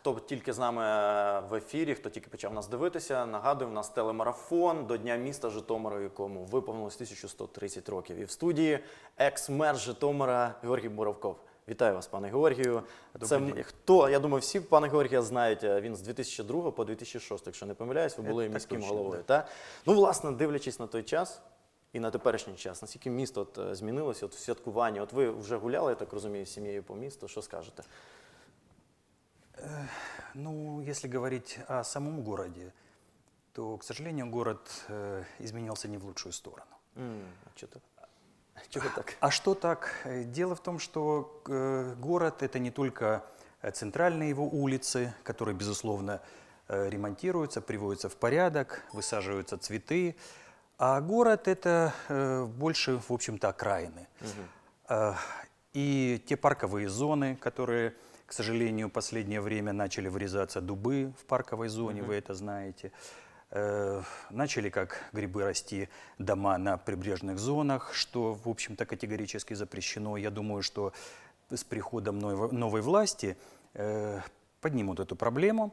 хто тільки з нами е, в ефірі, хто тільки почав нас дивитися, нагадую, у нас телемарафон до Дня міста Житомира, якому виповнилось 1130 років. І в студії екс-мер Житомира Георгій Боровков. Вітаю вас, пане Георгію. Це м- хто? Я думаю, всі пана Георгія знають. е, Він з 2002 по 2006, якщо не помиляюсь, ви були так міським точно, головою. Та? Ну, власне, дивлячись на той час. І на теперішній час, наскільки місто от, е, змінилося от, в святкуванні? От ви вже гуляли, я так розумію, з сім'єю по місту. Що скажете? Ну, если говорить о самом городе, то, к сожалению, город э, изменился не в лучшую сторону. М, а так? Чого так? А что так? Э, Дело в том, что э, город это не только э, центральные его улицы, которые, безусловно, э, ремонтируются, приводятся в порядок, высаживаются цветы, а город это э, больше, в общем-то, окраины. Э, И те парковые зоны, которые, к сожалению, в последнее время начали вырезаться дубы в парковой зоне, вы это знаете. Э, Начали как грибы расти дома на прибрежных зонах, что, в общем-то, категорически запрещено. Я думаю, что с приходом новой, новой власти э, поднимут эту проблему,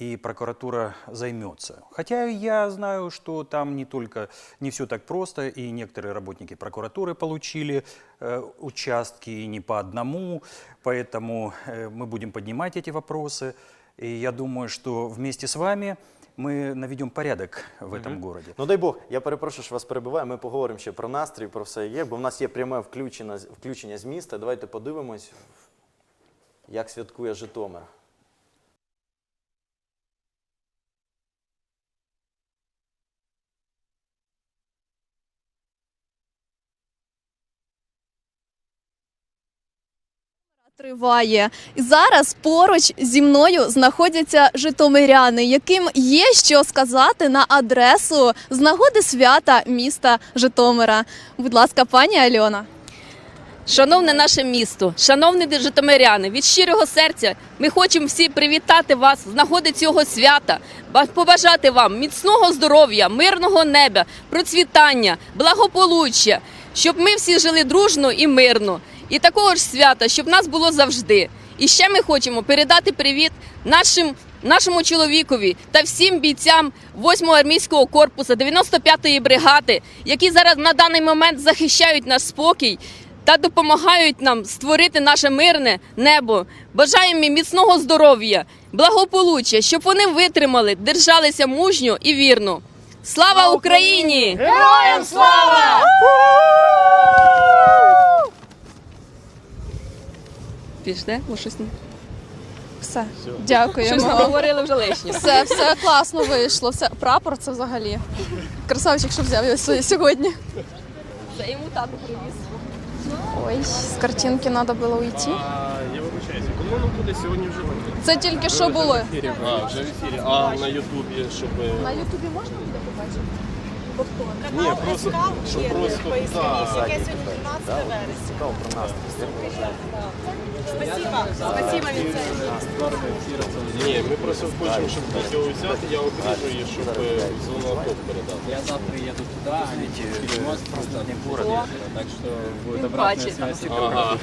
и прокуратура займется. Хотя я знаю, что там не только не все так просто, и некоторые работники прокуратуры получили э, участки и не по одному, поэтому э, мы будем поднимать эти вопросы. И я думаю, что вместе с вами мы наведем порядок в этом городе. Ну дай Бог, я перепрошую, що вас перебиваю. Ми поговоримо ще про настрій, про все є, бо в нас є пряме включення, з- включення з міста. Давайте подивимось, як святкує Житомир. Триває і зараз поруч зі мною знаходяться житомиряни, яким є що сказати на адресу з нагоди свята міста Житомира. Будь ласка, пані Альона. Шановне наше місто, шановні житомиряни, від щирого серця ми хочемо всі привітати вас з нагоди цього свята, ба- побажати вам міцного здоров'я, мирного неба, процвітання, благополуччя, щоб ми всі жили дружно і мирно. І такого ж свята, щоб нас було завжди. І ще ми хочемо передати привіт нашим. Нашому чоловікові та всім бійцям 8-го армійського корпусу 95-ї бригади, які зараз на даний момент захищають наш спокій та допомагають нам створити наше мирне небо. Бажаємо їм міцного здоров'я, благополуччя, щоб вони витримали, держалися мужньо і вірно. Слава Україні! Героям слава! Пішли, Бо щось не- Все, щось дякуємо. наговорили вже лишнє. Все, все класно вийшло. Все прапор це взагалі. Красавчик, що взяв його сьо- сьогодні. Це йому тато привіз. Ой, з картинки треба було уйти. А, я вибачаюся, коли воно буде сьогодні вже виходить? Це тільки що було. А, вже в ефірі. А на Ютубі, щоб. На Ютубі можна буде побачити? Ні, просто, щоб просто да. Яке сьогодні 12 вересня. Цікаво про настрій. Спасибо. Спасибо, Вінцент. Ні, ми просто хочемо, щоб відео взяти, я обріжу її, щоб е, золоток передати. Я завтра еду туда, а не через перевоз просто не город, так что будет обратная Бачит. связь. Ага.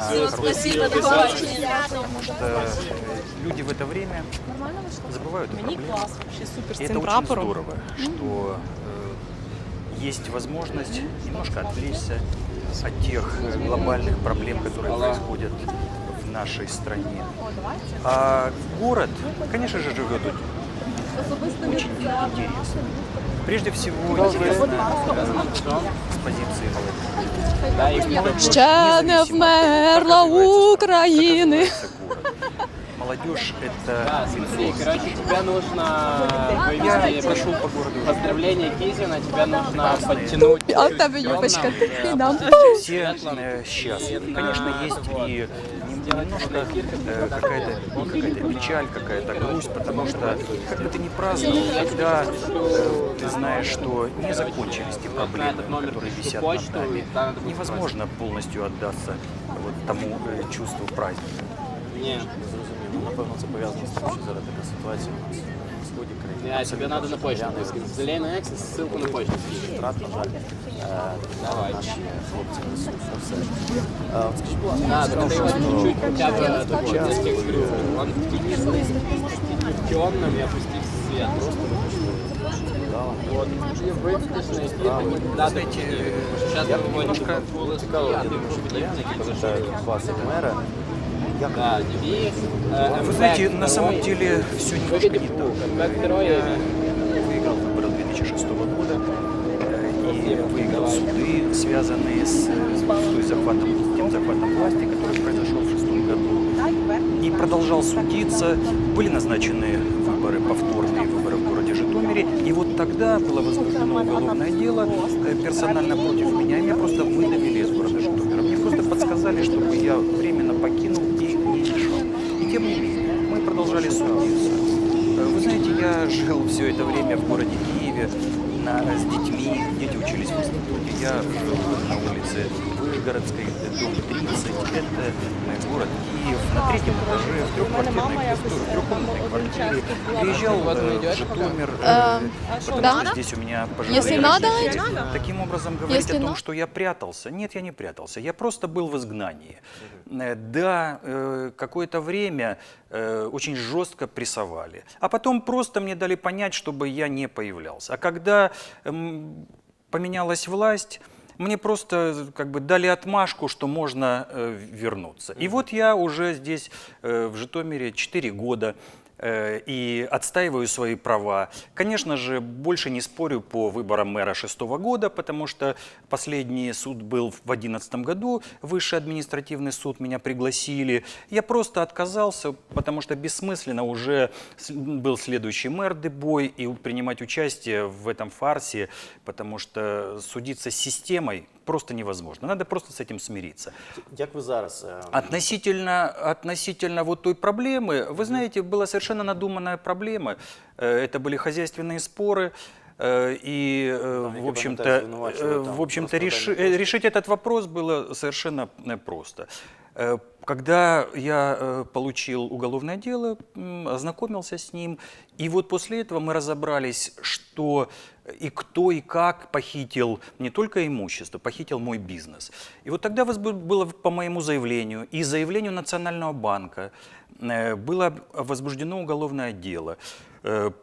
Все, спасибо, до побачення. Потому что э, люди в это время забывают о Мені проблемах. клас, вообще супер з И это цим очень прапором. здорово, что э, есть возможность немножко отвлечься от тех глобальных проблем, которые происходят в нашей стране. А город, конечно же, живет очень интересно. Прежде всего, интересно с позиции молодежи. Ще не вмерла України. Молодежь – это Смотри, ведро. короче, тебе нужно Я вывести прошел по городу поздравление Кизина, тебе нужно подтянуть. А в тебе юбочка такий, да? все э, счастливы. Конечно, есть и нем- немножко э, какая-то ну, какая-то печаль, какая-то грусть, потому что как бы ты ни праздновал, когда э, ты знаешь, что не закончились те проблемы, которые висят над нами, невозможно полностью отдаться вот тому э, чувству праздника. Не, Зрозуміло. Ну, Напевно, це пов'язано з тим, що зараз така ситуація у нас на сході країни. я, тебе надо на почту выскинуть. Залей на Эксис, ссылку на почту скинь. Втрат, на жаль, е, Давай. наші хлопці несуть на все. Е, от Скажіть, будь ласка, Да, я только сказав, его що чуть-чуть хотя бы такой, я тебе говорю, он темным и опустив свет. Просто вот, и выведешь на эфир, да, Знаете, сейчас я мы выводим немножко фулл цікаво, HD, люди, що кияни, які поважають вас як мера. да, э, Вы знаете, на самом деле все немножко не так. Я выиграл выборы 2006 года э, и выиграл суды, связанные с, с той захватом, тем захватом власти, который произошел в шестом году. И продолжал судиться. Были назначены выборы, повторные выборы в городе Житомире. И вот тогда было возбуждено уголовное дело э, персонально против меня. И меня просто выдавили из города Житомира. Мне просто подсказали, чтобы я временно покинул и не мешал. И тем не менее, мы продолжали судиться. Э, Вы знаете, я жил все это время в городе Киеве на- с детьми. Дети учились в институте. Я жил на улице Вышгородской, э, дом 30. Это э, город Киев. На третьем этаже, в трехквартирной, в трехкомнатной квартире. Приезжал э, в Житомир, э, потому что здесь у меня пожили Если надо. Таким образом говорить о том, что я прятался. Нет, я не прятался. Я просто был в изгнании. Э, Да, э, какое-то время э, очень жестко прессовали. А потом просто мне дали понять, чтобы я не появлялся. А когда поменялась власть, мне просто как бы дали отмашку, что можно э, вернуться. И вот я уже здесь, э, в Житомире, 4 года и отстаиваю свои права. Конечно же, больше не спорю по выборам мэра шестого года, потому что последний суд был в 2011 году, высший административный суд меня пригласили. Я просто отказался, потому что бессмысленно уже был следующий мэр Дебой и принимать участие в этом фарсе, потому что судиться с системой просто невозможно. Надо просто с этим смириться. Як ви зараз? Относительно, относительно вот той проблемы, вы знаете, была совершенно надуманная проблема. Э, Это были хозяйственные споры. э, И, э, Да, в общем-то, там в общем-то, реши- решить этот вопрос было совершенно просто. Э, Когда я э, получил уголовное дело, ознакомился с ним, и вот после этого мы разобрались, что и кто и как похитил не только имущество, похитил мой бизнес. И вот тогда было по моему заявлению и заявлению Национального банка э, было возбуждено уголовное дело э,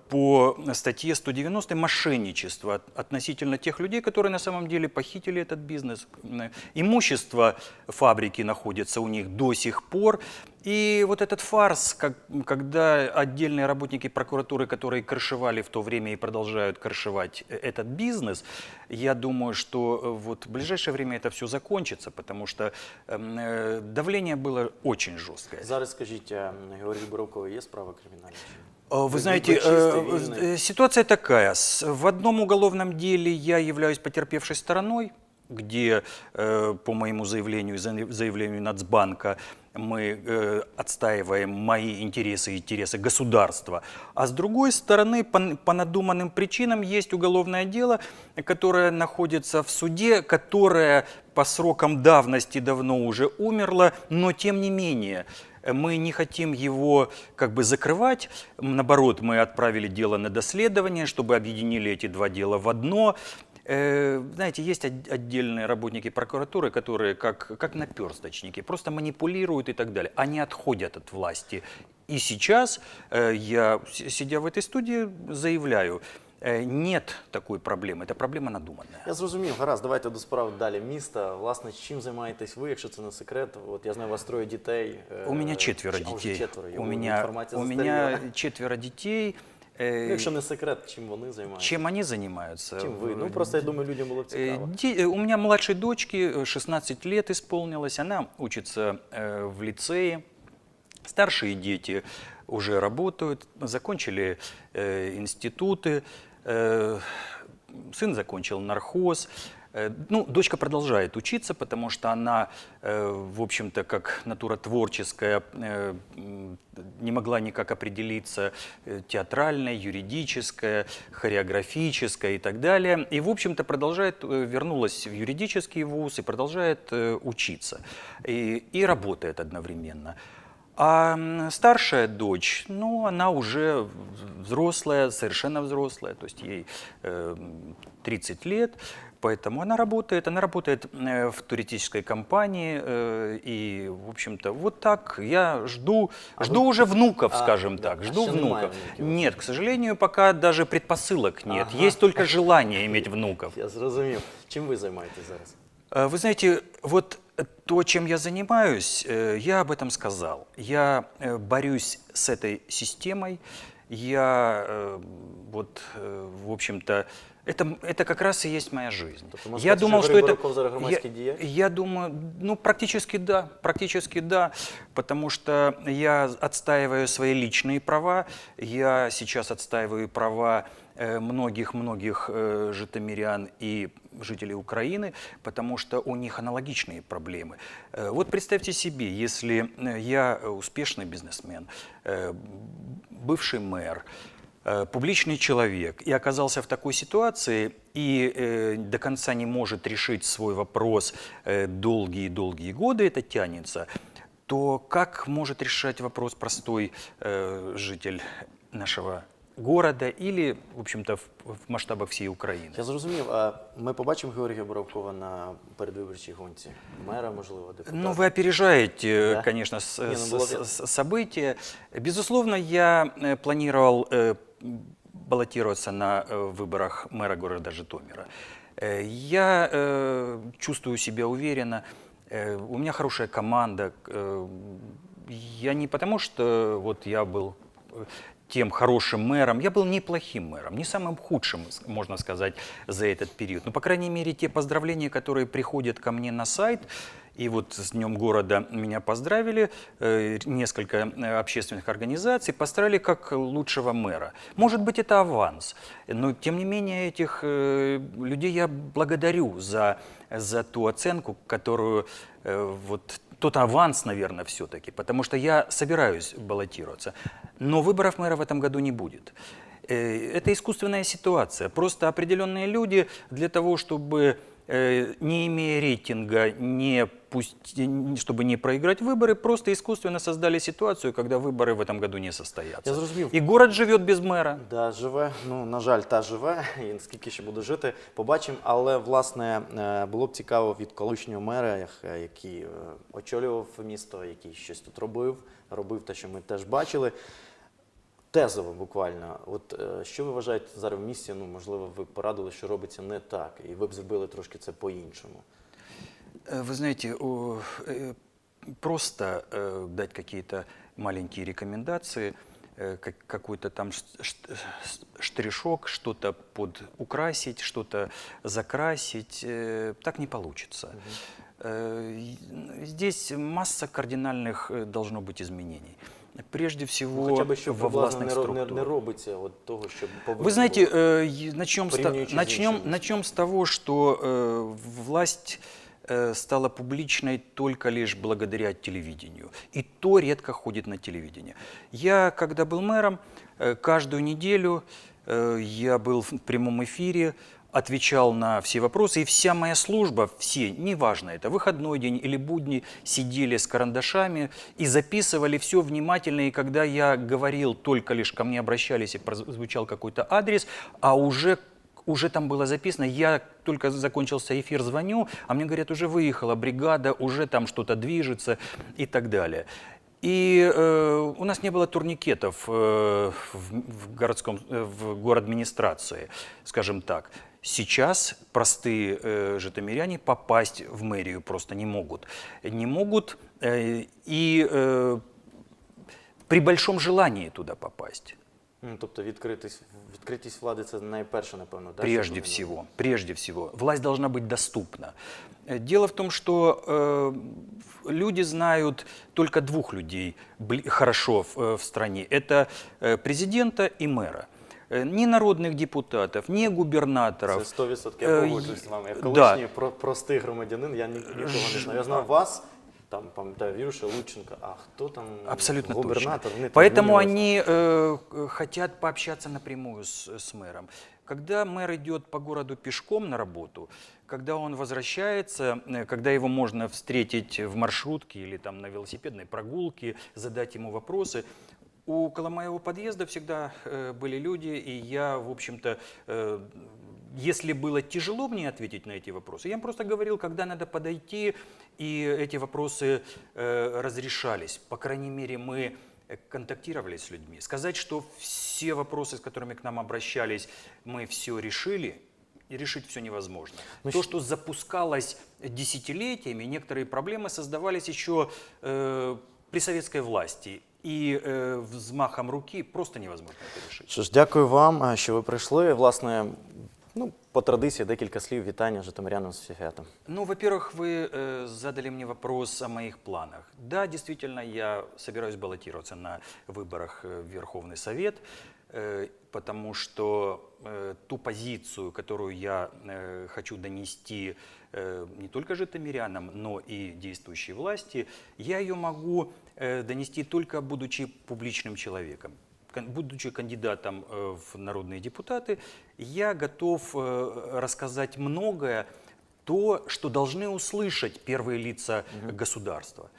по статье 190 мошенничество от- относительно тех людей, которые на самом деле похитили этот бизнес. Э, Имущество фабрики находится у них до сих пор. И вот этот фарс, как, когда отдельные работники прокуратуры, которые крышевали в то время и продолжают крышевать э, этот бизнес, я думаю, что э, вот в ближайшее время это все закончится, потому что эм, э, давление было очень жесткое. Зараз скажіть, е, Георгій Боровковий є справа кримінальна? Э, Вы знаете, э, э, ситуация такая. В одном уголовном деле я являюсь потерпевшей стороной, где э, по моему заявлению, за- заявлению Нацбанка, мы э, отстаиваем мои интересы и интересы государства. А с другой стороны, по надуманным причинам есть уголовное дело, которое находится в суде, которое по срокам давности давно уже умерло, но тем не менее мы не хотим его как бы закрывать. Наоборот, мы отправили дело на доследование, чтобы объединили эти два дела в одно. Э, Знаете, есть от- отдельные работники прокуратуры, которые как, как наперсточники, просто манипулируют и так далее. Они отходят от власти. И сейчас э, я, сидя в этой студии, заявляю, нет такой проблемы. Это проблема надуманная. Я зрозумів, гаразд, давайте до справ далі міста. Власне, чим займаєтесь ви, якщо це не секрет? От я знаю, у вас троє дітей. е, У меня четверо чи- а, вже детей. четверо. У Його меня, інформація у застаріла. меня четверо детей. Э, Ну, Якщо не секрет, чим вони займаються? Чем они занимаются? Чим ви? Ну просто я думаю, людям було б Э, цікаво. де- э, У меня младшей дочке э, 16 лет исполнилось, она учится э, в лицее. Старшие дети уже работают, закончили э, институты. Э, Сын закончил нархоз. Э, Ну, дочка продолжает учиться, потому что она, э, в общем-то, как натура творческая, не могла никак определиться театральная, юридическая, хореографическая и так далее. И, в общем-то, продолжает, вернулась в юридический вуз и продолжает учиться. И, и работает одновременно. А м, старшая дочь, ну, она уже взрослая, совершенно взрослая, то есть ей э, 30 лет, поэтому она работает, она работает э, в туристической компании, э, и, в общем-то, вот так я жду, А жду вы- уже внуков, А, скажем да, так, а жду еще немає внуков. внуків? Нет, к сожалению, пока даже предпосылок нет, Ага. есть только желание иметь внуков. Я зрозумів. Чим ви займаєтесь зараз? Э, Вы знаете, вот то, чем я занимаюсь, э, я об этом сказал. Я э, борюсь с этой системой. Я вот, в общем-то, это, это как раз и есть моя жизнь. Тобто, я думал, что это... Я, я думаю, ну, практически да, практически да, потому что я отстаиваю свои личные права, я сейчас отстаиваю права многих-многих э, житомирян и жителей Украины, потому что у них аналогичные проблемы. Э, Вот представьте себе, если э, я э, успешный бизнесмен, э, бывший мэр, э, публичный человек и оказался в такой ситуации и э, до конца не может решить свой вопрос э, долгие-долгие годы, это тянется, то как может решать вопрос простой э, житель нашего города или, в общем-то, в, в масштабах всей Украины? Я зрозумів. А ми побачимо Георгія Боровкова на передвиборчій гонці? Мера, можливо, депутата? Ну, вы опережаете, Да? конечно, с- Не, ну, с- было бы- с- с- события. Безусловно, я э, планировал э, баллотироваться на э, выборах мэра города Житомира. Э, Я э, чувствую себя уверенно. Э, У меня хорошая команда. Э, Я не потому, что вот я был э, тем хорошим мэром. Я был неплохим мэром, не самым худшим, можно сказать, за этот период. Но, по крайней мере, те поздравления, которые приходят ко мне на сайт, и вот с Днем города меня поздравили, э, несколько э, общественных организаций поставили как лучшего мэра. Может быть, это аванс, но тем не менее этих э, людей я благодарю за, за ту оценку, которую вот тот аванс, наверное, все-таки, потому что я собираюсь баллотироваться. Но выборов мэра в этом году не будет. Это искусственная ситуация. Просто определенные люди для того, чтобы, не имея рейтинга, не пусть, не- чтобы не проиграть выборы, просто искусственно создали ситуацию, когда выборы в этом году не состоятся. Я зрозумів. И город живет без мэра. Да, живе. Ну, на жаль, та живе, і скільки ще буде жити, побачимо. Але, власне, е, було б цікаво від колишнього мера, як- е, який е, очолював місто, який щось тут робив, робив те, що ми теж бачили. Тезово буквально. От е, що ви вважаєте зараз в місті? Ну, можливо, ви порадили, що робиться не так, і ви б зробили трошки це по-іншому. Э, Вы знаете, э, просто э, дать какие-то маленькие рекомендации, как- какой-то там штришок, что-то подукрасить, что-то закрасить, так не получится. Здесь масса кардинальных должно быть изменений. Прежде всего Ну, хоча б що во властных не, ро- не, структурах. не робиться от того, щоб Вы знаете, начнем, с, начнем, начнем с того, что э, власть стала публичной только лишь благодаря телевидению. И то редко ходит на телевидение. Я, когда был мэром, э, каждую неделю э, я был в прямом эфире, отвечал на все вопросы, и вся моя служба, все, неважно это, выходной день или будни, сидели с карандашами и записывали все внимательно, и когда я говорил, только лишь ко мне обращались и прозвучал какой-то адрес, а уже уже там было записано, я только закончился эфир, звоню, а мне говорят, уже выехала бригада, уже там что-то движется и так далее. И э, у нас не было турникетов э, в, в городском, э, в город администрации, скажем так. Сейчас простые э, житомиряне попасть в мэрию просто не могут. Не могут э, и э, при большом желании туда попасть. Ну, тобто відкритість, відкритість влади це найперше, напевно, да, Прежде що повинно всего, прежде всего, власть должна быть доступна. Э, Дело в том, что э, люди знают только двух людей бли- хорошо в, э, в стране. Это э, президента и мэра. Э, Ни народных депутатов, ни губернаторов. Це 100% Е, я погоджуюсь з вами. Як да. колишній про- простий громадянин, я ні- нікого не знаю. Я знав вас, там пам'ятаю Віруша Лученка, а хто там Абсолютно губернатор? точно. Поэтому они э, хотят пообщаться напрямую с, с мэром. Когда мэр идет по городу пешком на работу, когда он возвращается, э, когда его можно встретить в маршрутке или там на велосипедной прогулке, задать ему вопросы, у около моего подъезда всегда э, были люди, и я, в общем-то, э, если было тяжело мне ответить на эти вопросы, я им просто говорил, когда надо подойти, и эти вопросы э, разрешались. По крайней мере, мы э, контактировали с людьми. Сказать, что все вопросы, с которыми к нам обращались, мы все решили, и решить все невозможно. Ну, То, что запускалось десятилетиями, некоторые проблемы создавались еще э, при советской власти. И э, взмахом руки просто невозможно это решить. Що ж, дякую вам, е, що ви прийшли. Власне, ну, по традиції декілька слів вітання житомирянам з святом. Ну, во-первых, вы э, задали мне вопрос о моих планах. Да, действительно, я собираюсь баллотироваться на выборах э, в Верховный Совет, э, потому что э, ту позицию, которую я э, хочу донести э, не только житомирянам, но и действующей власти, я ее могу э, донести только будучи публичным человеком. Будучи кандидатом э, в народные депутаты, я готов э, рассказать многое, то, что должны услышать первые лица государства.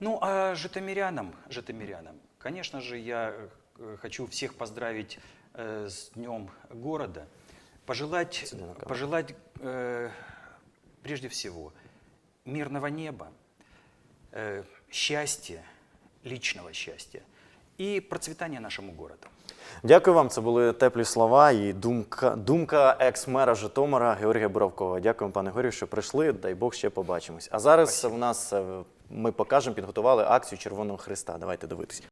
Ну, а житомирянам, житомирянам, конечно же, я э, хочу всех поздравить э, с Днем города, пожелать, пожелать э, прежде всего мирного неба, э, счастья, личного счастья и процвітання нашому городу. Дякую вам. Це були теплі слова і думка, думка екс-мера Житомира Георгія Боровкова. Дякую, пане Горію, що прийшли. Дай Бог ще побачимось. А зараз в нас е, ми покажемо, підготували акцію Червоного Христа. Давайте дивитися.